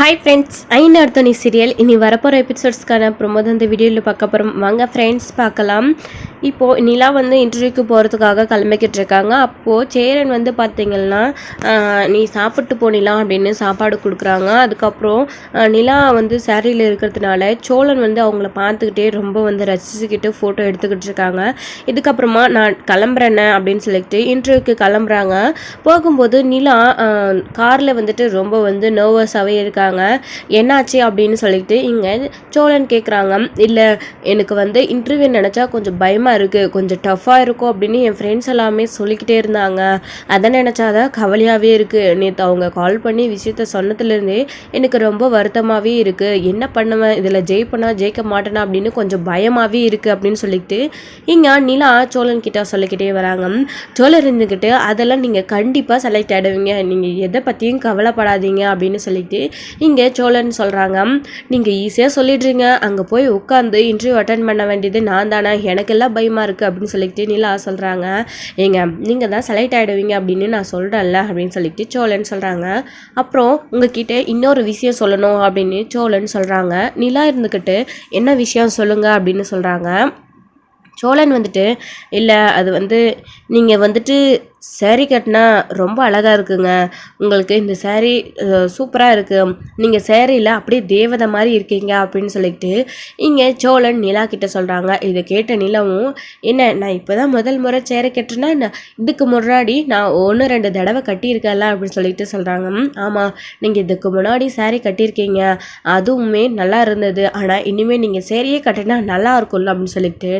Hi friends ஐந்து அர்த்தனி serial இனி வரப்போகிற எபிசோட்ஸ்க்கான ப்ரொமோ இந்த வீடியோவில் பார்க்க போகிறோம் வாங்க ஃப்ரெண்ட்ஸ் பார்க்கலாம். இப்போது நிலா வந்து இன்டர்வியூக்கு போகிறதுக்காக கிளம்பிக்கிட்டு இருக்காங்க. அப்போது சேரன் வந்து பார்த்திங்கன்னா நீ சாப்பிட்டு போனிலாம் அப்படின்னு சாப்பாடு கொடுக்குறாங்க. அதுக்கப்புறம் நிலா வந்து சேரீயில் இருக்கிறதுனால சோழன் வந்து அவங்கள பார்த்துக்கிட்டே ரொம்ப வந்து ரசிச்சுக்கிட்டு ஃபோட்டோ எடுத்துக்கிட்டு இருக்காங்க. இதுக்கப்புறமா நான் கிளம்புறேன்னு அப்படின்னு சொல்லிட்டு இன்டர்வியூக்கு கிளம்புறாங்க. போகும்போது நிலா காரில் வந்துட்டு ரொம்ப வந்து நர்வஸாகவே இருக்காங்க. என்னாச்சு அப்படின்னு சொல்லிட்டு இங்கே சோழன் கேட்குறாங்க இல்லை எனக்கு வந்து இன்டர்வியூ நினச்சா கொஞ்சம் பயமாக இருக்குது கொஞ்சம் டஃப்பாக இருக்கும் அப்படின்னு என் ஃப்ரெண்ட்ஸ் எல்லாமே சொல்லிக்கிட்டே இருந்தாங்க. அதை நினச்சாதான் கவலையாகவே இருக்குது நேற்று அவங்க கால் பண்ணி விஷயத்த சொன்னதுலேருந்தே எனக்கு ரொம்ப வருத்தமாகவே இருக்குது என்ன பண்ணுவேன்? இதில் ஜெயிப்பனா ஜெயிக்க மாட்டேனா அப்படின்னு கொஞ்சம் பயமாகவே இருக்குது அப்படின்னு சொல்லிட்டு இங்கே நிலா சோழன் கிட்ட சொல்லிக்கிட்டே வராங்க. சோழர் இருந்துக்கிட்டு அதெல்லாம் நீங்கள் கண்டிப்பாக செலக்ட் ஆகிடுவீங்க நீங்கள் எதை பற்றியும் கவலைப்படாதீங்க. அப்படின்னு சொல்லிட்டு இங்கே சோழன் சொல்கிறாங்க நீங்கள் ஈஸியாக சொல்லிடுறீங்க. அங்கே போய் உட்காந்து இன்டர்வியூ அட்டன் பண்ண வேண்டியது நான் தானே. எனக்கெல்லாம் பயமாக இருக்குது அப்படின்னு சொல்லிட்டு நிலா சொல்கிறாங்க ஏங்க நீங்கள் தான் செலக்ட் ஆகிடுவீங்க அப்படின்னு நான் சொல்கிறேன்ல அப்படின்னு சொல்லிட்டு சோழன் சொல்கிறாங்க அப்புறம் உங்ககிட்ட இன்னொரு விஷயம் சொல்லணும் அப்படின்னு சோழன் சொல்கிறாங்க நிலா இருந்துக்கிட்டு என்ன விஷயம் சொல்லுங்க அப்படின்னு சொல்கிறாங்க சோழன் வந்துட்டு இல்லை அது வந்து நீங்கள் வந்துட்டு saree கட்டினா ரொம்ப அழகாக இருக்குங்க. உங்களுக்கு இந்த சேரீ சூப்பராக இருக்குது நீங்கள் சேரீயில் அப்படியே தேவதை மாதிரி இருக்கீங்க அப்படின்னு சொல்லிட்டு இங்கே சோழன் நிலா கிட்ட சொல்கிறாங்க இதை கேட்ட நிலவும் என்ன நான் இப்போ தான் முதல் முறை சேரீ கட்டுறேன்னா என்ன? இதுக்கு முன்னாடி நான் ஒன்று ரெண்டு தடவை கட்டியிருக்கேன்ல அப்படின்னு சொல்லிட்டு சொல்கிறாங்க ஆமாம் நீங்கள் இதுக்கு முன்னாடி சேரீ கட்டியிருக்கீங்க. அதுவுமே நல்லா இருந்தது. ஆனால் இனிமேல் நீங்கள் சேரீயே கட்டினா நல்லா இருக்கும்ல அப்படின்னு சொல்லிட்டு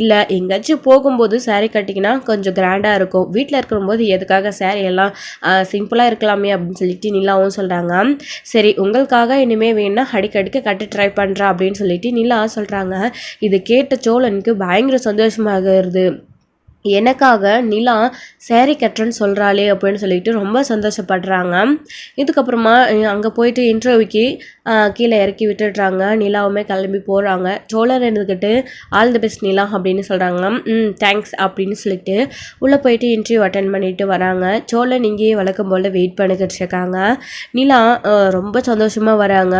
இல்லை எங்கேயாச்சும் போகும்போது சேரீ கட்டிங்கன்னா கொஞ்சம் கிராண்டாக இருக்கும். வீட்டில் இருக்கும்போது எதுக்காக சார் எல்லாம் சிம்பிளாக இருக்கலாமே அப்படின்னு சொல்லிட்டு நிலாவும் சொல்கிறாங்க சரி உங்களுக்காக இனிமேல் வேணும்னா அடிக்கடிக்க கட்ட ட்ரை பண்ணுறா அப்படின்னு சொல்லிட்டு நிலா சொல்கிறாங்க இது கேட்ட சோழனுக்கு பயங்கர சந்தோஷமாகிறது எனக்காக நிலா சேரீ கட்டுறேன்னு சொல்கிறாளே அப்படின்னு சொல்லிட்டு ரொம்ப சந்தோஷப்படுறாங்க. இதுக்கப்புறமா அங்கே போயிட்டு இன்டர்வியூக்கு கீழே இறக்கி விட்டுடுறாங்க. நிலாவுமே கிளம்பி போகிறாங்க சோழர் இருந்துக்கிட்டு ஆல் தி பெஸ்ட் நிலா அப்படின்னு சொல்கிறாங்க ம் தேங்க்ஸ் அப்படின்னு சொல்லிட்டு உள்ளே போயிட்டு இன்டர்வியூ அட்டன் பண்ணிட்டு வராங்க. சோழன் இங்கேயே வழக்கம் போல் வெயிட் பண்ணிக்கிட்டு இருக்காங்க. நிலா ரொம்ப சந்தோஷமாக வராங்க.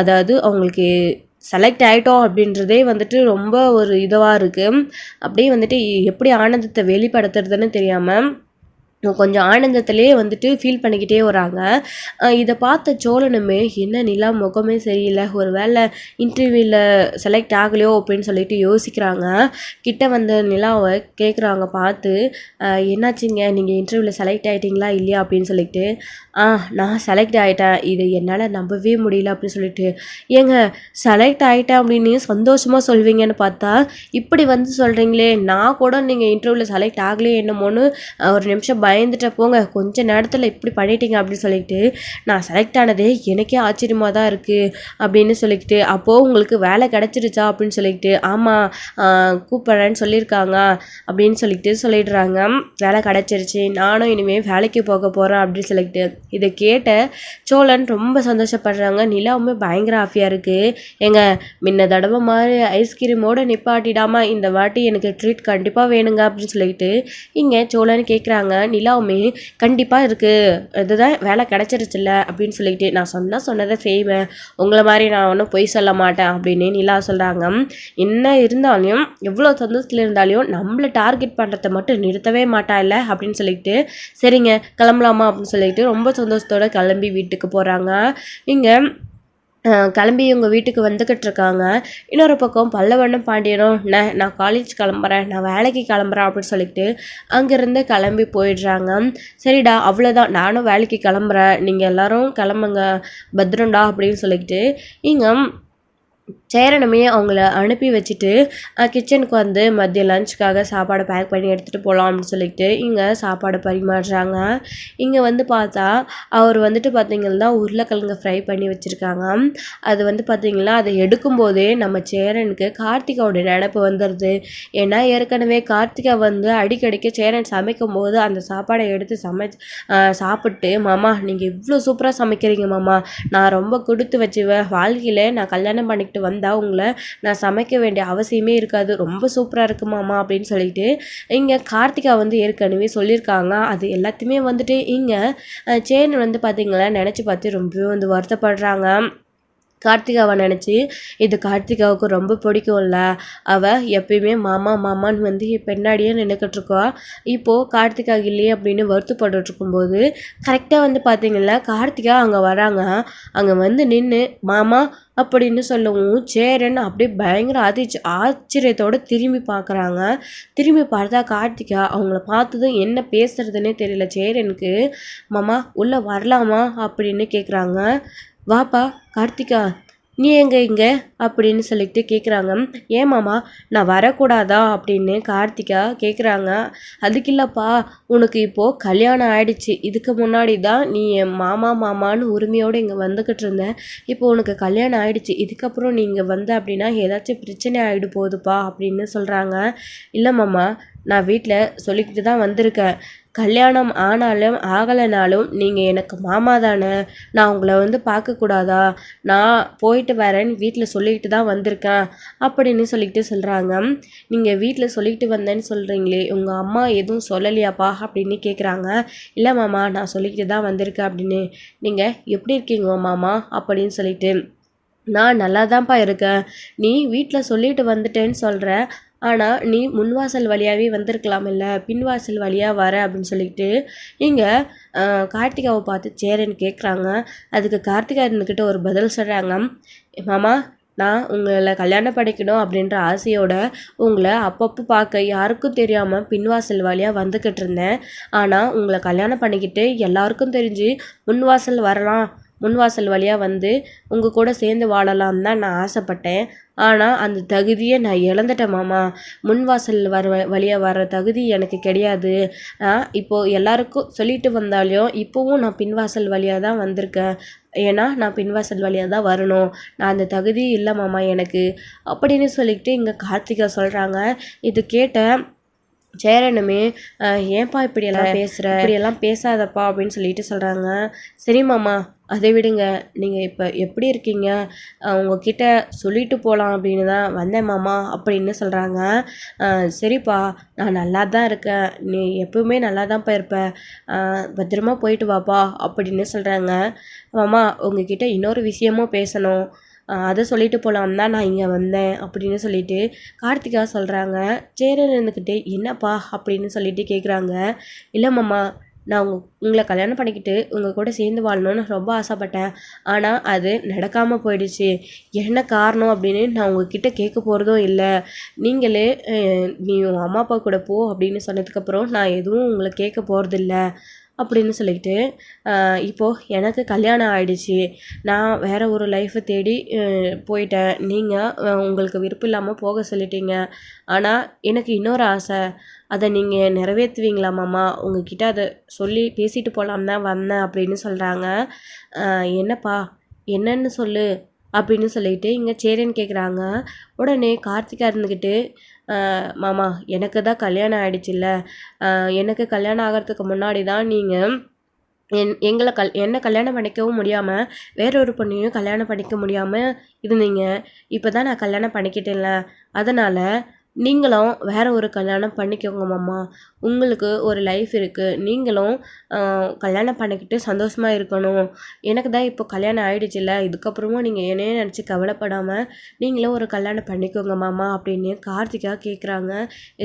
அதாவது அவங்களுக்கு செலக்ட் ஆகிட்டோம் அப்படின்றதே வந்துட்டு ரொம்ப ஒரு இதுவாக இருக்குது அப்படியே வந்துட்டு எப்படி ஆனந்தத்தை வெளிப்படுத்துறதுன்னு தெரியாமல் கொஞ்சம் ஆனந்தத்திலே வந்துட்டு ஃபீல் பண்ணிக்கிட்டே வராங்க. இதை பார்த்த சோழனுமே என்ன நிலா முகமே சரியில்லை. ஒரு வேளை இன்டர்வியூவில் செலக்ட் ஆகலையோ அப்படின்னு சொல்லிட்டு யோசிக்கிறாங்க. கிட்ட வந்த நிலாவை கேட்குறாங்க பார்த்து என்னாச்சுங்க? நீங்கள் இன்டர்வியூவில் செலக்ட் ஆகிட்டீங்களா இல்லையா? அப்படின்னு சொல்லிட்டு ஆ நான் செலக்ட் ஆகிட்டேன் இதை என்னால் நம்பவே முடியல. அப்படின்னு சொல்லிட்டு ஏங்க செலக்ட் ஆகிட்டேன் அப்படின்னு சந்தோஷமாக சொல்வீங்கன்னு பார்த்தா இப்படி வந்து சொல்கிறீங்களே நான் கூட நீங்கள் இன்டர்வியூவில் செலக்ட் ஆகலையே என்னமோன்னு ஒரு நிமிஷம் பயந்துட்ட போங்க. கொஞ்ச நேரத்தில் இப்படி பண்ணிட்டீங்க அப்படின்னு சொல்லிட்டு நான் செலக்ட் ஆனதே எனக்கே ஆச்சரியமாக தான் இருக்குது அப்படின்னு சொல்லிக்கிட்டு அப்போது உங்களுக்கு வேலை கிடச்சிருச்சா அப்படின்னு சொல்லிக்கிட்டு ஆமாம் கூப்பிட்றேன்னு சொல்லியிருக்காங்க அப்படின்னு சொல்லிட்டு சொல்லிடுறாங்க. வேலை கிடச்சிருச்சு நானும் இனிமேல் வேலைக்கு போக போகிறேன் அப்படின்னு சொல்லிக்கிட்டு இதை கேட்ட சோழன் ரொம்ப சந்தோஷப்படுறாங்க. நிலாவுமே பயங்கர ஆஃபியாக இருக்குது எங்க முன்ன தடவை மாதிரி ஐஸ்கிரீமோடு நிப்பாட்டிடாமல் இந்த வாட்டி எனக்கு ட்ரீட் கண்டிப்பாக வேணுங்க அப்படின்னு சொல்லிட்டு இங்கே சோழன் கேட்குறாங்க நிலாவுமே கண்டிப்பாக இருக்குது இதுதான் வேலை கிடச்சிருச்சுல்ல அப்படின்னு சொல்லிக்கிட்டு நான் சொன்னால் சொன்னதை செய்வேன். உங்களை மாதிரி நான் ஒன்றும் பொய் சொல்ல மாட்டேன் அப்படின்னு நிலா சொல்கிறாங்க என்ன இருந்தாலும் எவ்வளோ சந்தோஷத்தில் இருந்தாலும் நம்மளை டார்கெட் பண்ணுறதை மட்டும் நிறுத்தவே மாட்டா இல்லை அப்படின்னு சொல்லிட்டு சரிங்க கிளம்பலாமா அப்படின்னு சொல்லிட்டு ரொம்ப சந்தோஷத்தோடு கிளம்பி வீட்டுக்கு போகிறாங்க இங்கே கிளம்பி இவங்க வீட்டுக்கு வந்துக்கிட்டு இருக்காங்க இன்னொரு பக்கம் பல்லவனும் பாண்டியனும் நான் நான் காலேஜ் கிளம்புறேன் நான் வேலைக்கு கிளம்புறேன் அப்படின்னு சொல்லிட்டு அங்கேருந்து கிளம்பி போயிடுறாங்க. சரிடா அவ்வளோதான் நானும் வேலைக்கு கிளம்புறேன். நீங்கள் எல்லோரும் கிளம்புங்க பத்திரம்டா அப்படின்னு சொல்லிக்கிட்டு இங்கே சேரனுமே அவங்கள அனுப்பி வச்சுட்டு கிச்சனுக்கு வந்து மதிய லஞ்சுக்காக சாப்பாடு பேக் பண்ணி எடுத்துகிட்டு போகலாம் அப்படின்னு சொல்லிட்டு இங்கே சாப்பாடு பரிமாறுறாங்க. இங்கே வந்து பார்த்தா அவர் வந்துட்டு பார்த்தீங்கன்னா உருளைக்கிழங்கு ஃப்ரை பண்ணி வச்சுருக்காங்க. அது வந்து பார்த்திங்கன்னா அதை எடுக்கும்போதே நம்ம சேரனுக்கு கார்த்திகாவோட நினப்பு வந்துடுது ஏன்னா ஏற்கனவே கார்த்திகா வந்து அடிக்கடிக்க சேரன் சமைக்கும் போது அந்த சாப்பாடை எடுத்து சமை சாப்பிட்டு மாமா நீங்கள் இவ்வளோ சூப்பராக சமைக்கிறீங்க மாமா. நான் ரொம்ப கொடுத்து வச்சுவேன் வாழ்க்கையில் நான் கல்யாணம் பண்ணிக்கிட்டு வந்து வந்தால் உங்களை நான் சமைக்க வேண்டிய அவசியமே இருக்காது. ரொம்ப சூப்பராக இருக்கு மாமா அப்படின்னு சொல்லிட்டு இங்கே கார்த்திகா வந்து ஏற்கனவே சொல்லியிருக்காங்க. அது எல்லாத்தையுமே வந்துட்டு இங்கே சேன் வந்து பார்த்தீங்களா நினச்சி பார்த்து ரொம்பவே வந்து வருத்தப்படுறாங்க. கார்த்திகாவை நினச்சி இது கார்த்திகாவுக்கு ரொம்ப பிடிக்கும்ல. அவள் எப்பயுமே மாமா மாமான்னு வந்து பின்னாடியே நின்றுக்கிட்டு இப்போது கார்த்திகா இல்லையே அப்படின்னு வருத்தப்பட்டு இருக்கும்போது கரெக்டாக வந்து பார்த்தீங்கன்னா கார்த்திகா அங்கே வராங்க. அங்கே வந்து நின்று மாமா அப்படின்னு சொல்லவும் சேரன் அப்படியே பயங்கர அதிர்ச்சி ஆச்சரியத்தோடு திரும்பி பார்க்குறாங்க திரும்பி பார்த்தா கார்த்திகா அவங்கள பார்த்ததும் என்ன பேசுகிறதுனே தெரியல சேரனுக்கு. மாமா உள்ளே வரலாமா? அப்படின்னு கேட்குறாங்க வாப்பா கார்த்திகா நீ எங்க இங்க? அப்படின்னு சொல்லிட்டு கேட்குறாங்க ஏன் மாமா நான் வரக்கூடாதா? அப்படின்னு கார்த்திகா கேட்குறாங்க அதுக்கு இல்லைப்பா உனக்கு இப்போது கல்யாணம் ஆயிடுச்சு. இதுக்கு முன்னாடி தான் நீ என் மாமா மாமான்னு உரிமையோடு இங்கே வந்துக்கிட்டு இருந்தேன். இப்போ உனக்கு கல்யாணம் ஆயிடுச்சு. இதுக்கப்புறம் நீ இங்கே வந்த அப்படின்னா ஏதாச்சும் பிரச்சனை ஆகிடு போகுதுப்பா அப்படின்னு சொல்கிறாங்க இல்லை மாமா நான் வீட்டில் சொல்லிக்கிட்டு தான் வந்திருக்கேன். கல்யாணம் ஆனாலும் ஆகலைனாலும் நீங்கள் எனக்கு மாமா தானே நான் உங்களை வந்து பார்க்கக்கூடாதா நான் போயிட்டு வரேன்னு வீட்டில் சொல்லிக்கிட்டு தான் வந்திருக்கேன் அப்படின்னு சொல்லிக்கிட்டு சொல்கிறாங்க நீங்கள் வீட்டில் சொல்லிக்கிட்டு வந்தேன்னு சொல்கிறீங்களே உங்கள் அம்மா எதுவும் சொல்லலையாப்பா அப்படின்னு கேட்குறாங்க இல்லை மாமா நான் சொல்லிக்கிட்டு தான் வந்திருக்கேன் அப்படின்னு. நீங்கள் எப்படி இருக்கீங்க மாமா? அப்படின்னு சொல்லிட்டு. நான் நல்லா தான்ப்பா இருக்கேன். நீ வீட்டில் சொல்லிட்டு வந்துட்டேன்னு சொல்கிற ஆனால் நீ முன்வாசல் வழியாகவே வந்திருக்கலாம் இல்லை பின்வாசல் வழியாக வர அப்படின்னு சொல்லிட்டு இங்கே கார்த்திகாவை பார்த்து சேரன்னு கேட்குறாங்க அதுக்கு கார்த்திகா இருந்துக்கிட்ட ஒரு பதில் சொல்கிறாங்க மாமா நான் உங்களை கல்யாணம் பண்ணிக்கணும் அப்படின்ற ஆசையோட உங்களை அப்பப்போ பார்க்க யாருக்கும் தெரியாமல் பின்வாசல் வழியாக வந்துக்கிட்டு இருந்தேன். ஆனால் உங்களை கல்யாணம் பண்ணிக்கிட்டு எல்லாருக்கும் தெரிஞ்சு முன்வாசல் வரலாம் முன்வாசல் வழியாக வந்து உங்கள் கூட சேர்ந்து வாழலாம் தான் நான் ஆசைப்பட்டேன். ஆனால் அந்த தகுதியை நான் இழந்துட்டேன் மாமா. முன்வாசல் வர வழியாக வர தகுதி எனக்கு கிடையாது. இப்போது எல்லாருக்கும் சொல்லிட்டு வந்தாலும் இப்போவும் நான் பின்வாசல் வழியாக தான் வந்திருக்கேன். ஏன்னா நான் பின்வாசல் வழியாக தான் வரணும். நான் அந்த தகுதி இல்லை மாமா எனக்கு. அப்படின்னு சொல்லிட்டு இங்கே கார்த்திகா சொல்கிறாங்க இது கேட்ட சேரனுமே ஏன்பா இப்படியெல்லாம் பேசுகிற இப்படியெல்லாம் பேசாதப்பா அப்படின்னு சொல்லிட்டு சொல்கிறாங்க சரி மாமா அதை விடுங்க. நீங்கள் இப்போ எப்படி இருக்கீங்க? உங்ககிட்ட சொல்லிட்டு போகலாம் அப்படின்னு தான் வந்தேன் மாமா அப்படின்னு சொல்கிறாங்க சரிப்பா நான் நல்லா தான் இருக்கேன். நீ எப்பவுமே நல்லா தான் போயிருப்ப பத்திரமா போயிட்டு வாப்பா அப்படின்னு சொல்கிறாங்க மாமா உங்ககிட்ட இன்னொரு விஷயமும் பேசணும். அதை சொல்லிட்டு போகலாம் தான் நான் இங்கே வந்தேன் அப்படின்னு சொல்லிட்டு கார்த்திகா சொல்கிறாங்க சேரன் இருந்துக்கிட்டு என்னப்பா? அப்படின்னு சொல்லிட்டு கேட்குறாங்க இல்லை மாமா நான் உங்க உங்களை கல்யாணம் பண்ணிக்கிட்டு உங்கள் கூட சேர்ந்து வாழணும்னு ரொம்ப ஆசைப்பட்டேன். ஆனால் அது நடக்காமல் போயிடுச்சு. என்ன காரணம் அப்படின்னு நான் உங்ககிட்ட கேட்க போகிறதும் இல்லை. நீங்களே நீ உங்கள் அம்மா அப்பா கூட போ அப்படின்னு சொன்னதுக்கப்புறம் நான் எதுவும் உங்களை கேட்க போகிறதில்ல அப்படின்னு சொல்லிட்டு இப்போது எனக்கு கல்யாணம் ஆகிடுச்சி நான் வேறு ஒரு லைஃப்பை தேடி போயிட்டேன். நீங்கள் உங்களுக்கு விருப்பம் இல்லாமல் போக சொல்லிட்டீங்க. ஆனால் எனக்கு இன்னொரு ஆசை. அதை நீங்கள் நிறைவேற்றுவீங்களா மாமா? உங்ககிட்ட அதை சொல்லி பேசிட்டு போகலாம் தான் வந்தேன் அப்படின்னு சொல்கிறாங்க என்னப்பா என்னன்னு சொல்லு அப்படின்னு சொல்லிட்டு இங்கே சேரன்னு கேட்குறாங்க உடனே கார்த்திகா இருந்துக்கிட்டு மாமா எனக்கு தான் கல்யாணம் ஆகிடுச்சில்ல எனக்கு கல்யாணம் ஆகிறதுக்கு முன்னாடி தான் நீங்கள் என் எங்களை கல் என்னை கல்யாணம் பண்ணிக்கவும் முடியாமல் வேறொரு பொண்ணையும் கல்யாணம் பண்ணிக்க முடியாமல் இருந்தீங்க. இப்போ தான் நான் கல்யாணம் பண்ணிக்கிட்டேன்ல. அதனால் நீங்களும் வேறு ஒரு கல்யாணம் பண்ணிக்கோங்க மாமா. உங்களுக்கு ஒரு லைஃப் இருக்குது நீங்களும் கல்யாணம் பண்ணிக்கிட்டு சந்தோஷமாக இருக்கணும். எனக்கு தான் இப்போ கல்யாணம் ஆகிடுச்சில்ல இதுக்கப்புறமும் நீங்கள் என்னையே நினச்சி கவலைப்படாமல் நீங்களும் ஒரு கல்யாணம் பண்ணிக்கோங்க மாமா அப்படின்னு கார்த்திகா கேட்குறாங்க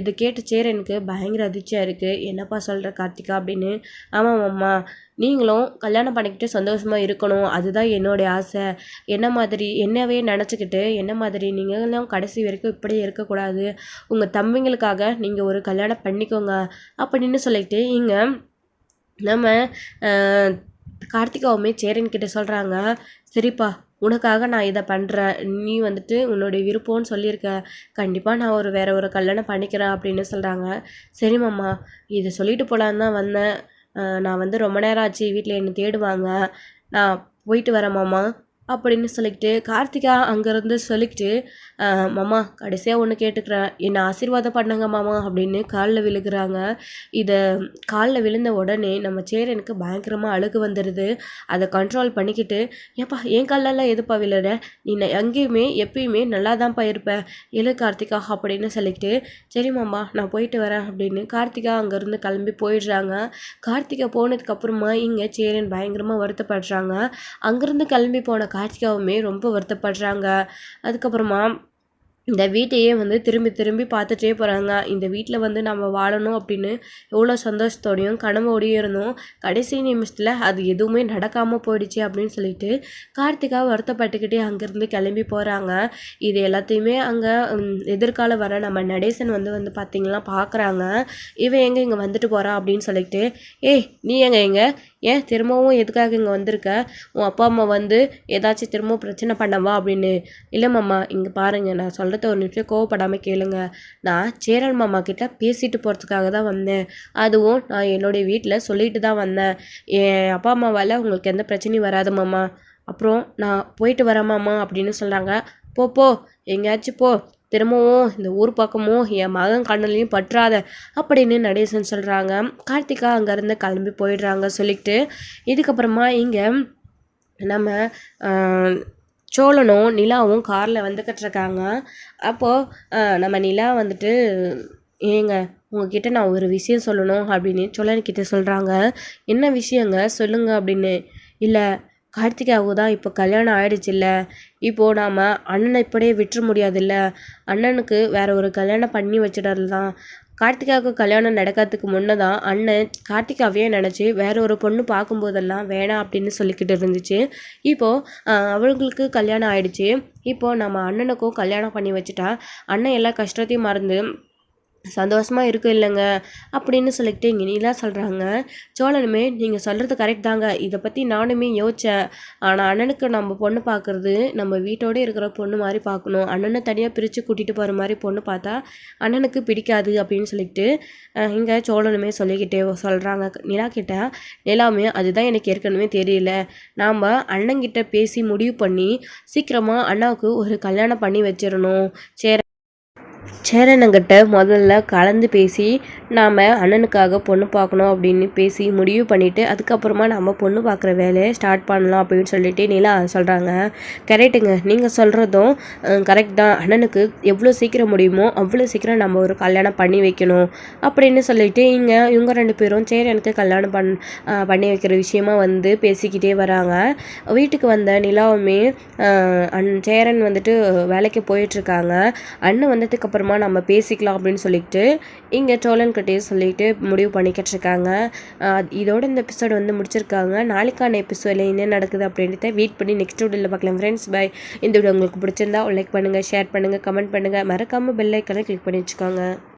இது கேட்டு சேர் எனக்கு பயங்கர அதிர்ச்சியாக இருக்குது என்னப்பா சொல்கிற கார்த்திகா அப்படின்னு. ஆமாம் மாமா. நீங்களும் கல்யாணம் பண்ணிக்கிட்டு சந்தோஷமாக இருக்கணும். அதுதான் என்னுடைய ஆசை. என்ன மாதிரி என்னவே நினச்சிக்கிட்டு என்ன மாதிரி நீங்களும் கடைசி வரைக்கும் இப்படியே இருக்கக்கூடாது. உங்கள் தம்பிங்களுக்காக நீங்கள் ஒரு கல்யாணம் பண்ணிக்கோங்க அப்படின்னு சொல்லிட்டு இங்கே நம்ம கார்த்திகாவுமே சேரன்கிட்ட சொல்கிறாங்க சரிப்பா உனக்காக நான் இதை பண்ணுறேன் நீ வந்துட்டு உன்னுடைய விருப்பம்னு சொல்லியிருக்க. கண்டிப்பாக நான் ஒரு வேறு ஒரு கல்யாணம் பண்ணிக்கிறேன் அப்படின்னு சொல்கிறாங்க சரி மாமா இதை சொல்லிட்டு போகலான்னு தான் வந்தேன். நான் வந்து ரொம்ப நேரம் ஆச்சு வீட்டில் என்னை தேடுவாங்க. நான் போயிட்டு வரேன் மாமா. அப்படின்னு சொல்லிக்கிட்டு கார்த்திகா அங்கேருந்து சொல்லிக்கிட்டு மாமா கடைசியாக ஒன்று கேட்டுக்கிறேன். என்னை ஆசீர்வாதம் பண்ணுங்க மாமா அப்படின்னு காலில் விழுகிறாங்க. இதை காலில் விழுந்த உடனே நம்ம சேரனுக்கு பயங்கரமாக அழுகு வந்துடுது அதை கண்ட்ரோல் பண்ணிக்கிட்டு ஏப்பா என் காலெல்லாம் எதுப்பா விழுற? நீ ந- எங்கேயுமே எப்பயுமே நல்லா தான்ப்பா இருப்பேன் எழு கார்த்திகா அப்படின்னு சொல்லிக்கிட்டு சரி மாமா நான் போயிட்டு வரேன் அப்படின்னு கார்த்திகா அங்கேருந்து கிளம்பி போயிடுறாங்க. கார்த்திகா போனதுக்கப்புறமா இங்கே சேரன் பயங்கரமாக வருத்தப்படுறாங்க. அங்கேருந்து கிளம்பி போன கார்த்திகாவுமே ரொம்ப வருத்தப்படுறாங்க. அதுக்கப்புறமா இந்த வீட்டையே வந்து திரும்பி திரும்பி பார்த்துட்டே போகிறாங்க இந்த வீட்டில் வந்து நம்ம வாழணும் அப்படின்னு எவ்வளோ சந்தோஷத்தோடையும் கனவோடையும் இருந்தோம். கடைசி நிமிஷத்தில் அது எதுவுமே நடக்காமல் போயிடுச்சு அப்படின்னு சொல்லிட்டு கார்த்திகா வருத்தப்பட்டுக்கிட்டே அங்கேருந்து கிளம்பி போகிறாங்க இது எல்லாத்தையுமே அங்கே எதிர்காலம் வர நம்ம நடேசன் வந்து வந்து பார்த்திங்கன்னா பார்க்குறாங்க இவன் எங்கே இங்கே வந்துட்டு போகிறா அப்படின்னு சொல்லிட்டு ஏய் நீ எங்க எங்கே? ஏன் திரும்பவும் எதுக்காக இங்கே வந்திருக்க? உன் அப்பா அம்மா வந்து ஏதாச்சும் திரும்பவும் பிரச்சனை பண்ணவா அப்படின்னு? இல்லை மாமா இங்கே பாருங்கள் நான் சொல்கிறத ஒரு நிமிஷம் கோவப்படாமல் கேளுங்க. நான் சேரன் மாமா கிட்ட பேசிட்டு போகிறதுக்காக தான் வந்தேன். அதுவும் நான் என்னுடைய வீட்டில் சொல்லிட்டு தான் வந்தேன். என் அப்பா அம்மாவால் உங்களுக்கு எந்த பிரச்சனையும் வராது மாமா. அப்புறம் நான் போயிட்டு வரேன் மாமா அப்படின்னு சொல்கிறாங்க போ போ எங்கேயாச்சும் போ. திரும்பவும் இந்த ஊர் பக்கமும் என் மகன் கண்ணுலையும் பற்றாத அப்படின்னு நடேசன் சொல்கிறாங்க கார்த்திகா அங்கேருந்து கிளம்பி போயிடுறாங்க சொல்லிக்கிட்டு. இதுக்கப்புறமா இங்கே நம்ம சோழனும் நிலாவும் காரில் வந்துக்கிட்டு இருக்காங்க அப்போது நம்ம நிலா வந்துட்டு ஏங்க உங்ககிட்ட நான் ஒரு விஷயம் சொல்லணும் அப்படின்னு சோழன்கிட்ட சொல்கிறாங்க என்ன விஷயங்க? சொல்லுங்கள் அப்படின்னு. இல்லை கார்த்திகாவுக்கு தான் இப்போ கல்யாணம் ஆயிடுச்சுல்ல. இப்போது நாம் அண்ணனை இப்படியே விட்டுற முடியாதுல்ல. அண்ணனுக்கு வேற ஒரு கல்யாணம் பண்ணி வச்சிடலாம் கார்த்திகாவுக்கு கல்யாணம் நடக்கிறதுக்கு முன்னே தான் அண்ணன் கார்த்திகாவையே நினச்சி வேற ஒரு பொண்ணு பார்க்கும்போதெல்லாம் வேணாம் அப்படின்னு சொல்லிக்கிட்டு இருந்துச்சு. இப்போது அவங்களுக்கு கல்யாணம் ஆயிடுச்சு. இப்போது நம்ம அண்ணனுக்கும் கல்யாணம் பண்ணி வச்சுட்டா அண்ணன் எல்லா கஷ்டத்தையும் மறந்து சந்தோஷமாக இருக்கும் இல்லைங்க அப்படின்னு சொல்லிக்கிட்டு இங்கே நீலா சொல்கிறாங்க சோழனுமே நீங்கள் சொல்கிறது கரெக்ட் தாங்க. இதை பற்றி நானுமே யோசித்தேன் ஆனால் அண்ணனுக்கு நம்ம பொண்ணு பார்க்குறது நம்ம வீட்டோடு இருக்கிற பொண்ணு மாதிரி பார்க்கணும் அண்ணனை தனியாக பிரித்து கூட்டிகிட்டு போகிற மாதிரி பொண்ணு பார்த்தா அண்ணனுக்கு பிடிக்காது அப்படின்னு சொல்லிக்கிட்டு இங்கே சோழனுமே சொல்லிக்கிட்டே சொல்கிறாங்க நிலா கிட்ட நிலாமே அதுதான் எனக்கு ஏற்கனவே தெரியல. நாம் அண்ணங்கிட்ட பேசி முடிவு பண்ணி சீக்கிரமாக அண்ணாவுக்கு ஒரு கல்யாணம் பண்ணி வச்சிடணும். சேர சேரனுங்கிட்ட முதல்ல கலந்து பேசி நாம் அண்ணனுக்காக பொண்ணு பார்க்கணும் அப்படின்னு பேசி முடிவு பண்ணிவிட்டு அதுக்கப்புறமா நம்ம பொண்ணு பார்க்குற வேலையை ஸ்டார்ட் பண்ணலாம் அப்படின்னு சொல்லிட்டு நிலா சொல்கிறாங்க கரெக்டுங்க நீங்கள் சொல்கிறதும் கரெக்ட் தான். அண்ணனுக்கு எவ்வளோ சீக்கிரம் முடியுமோ அவ்வளோ சீக்கிரம் நம்ம ஒரு கல்யாணம் பண்ணி வைக்கணும் அப்படின்னு சொல்லிட்டு இங்கே இவங்க ரெண்டு பேரும் சேரனுக்கு கல்யாணம் பண் பண்ணி வைக்கிற விஷயமா வந்து பேசிக்கிட்டே வராங்க. வீட்டுக்கு வந்த நிலாவுமே அன் சேரன் வந்துட்டு வேலைக்கு போயிட்டுருக்காங்க அண்ணன் வந்ததுக்கப்புறமா அப்புறமா நம்ம பேசிக்கலாம் அப்படின்னு சொல்லிட்டு இங்கே டோலன்கிட்டே சொல்லிட்டு முடிவு பண்ணிக்கிட்டு இருக்காங்க. இதோட இந்த எபிசோடு வந்து முடிச்சிருக்காங்க. நாளைக்கான எபிசோடில் என்ன நடக்குது அப்படின்றத வெயிட் பண்ணி நெக்ஸ்ட் வீடியோவில் பார்க்கலாம். ஃப்ரெண்ட்ஸ் பை இந்த வீடியோ உங்களுக்கு பிடிச்சிருந்தா லைக் பண்ணுங்கள் ஷேர் பண்ணுங்கள் கமெண்ட் பண்ணுங்கள் மறக்காமல் பெல் ஐக்கனை கிளிக் பண்ணி வச்சுக்கோங்க.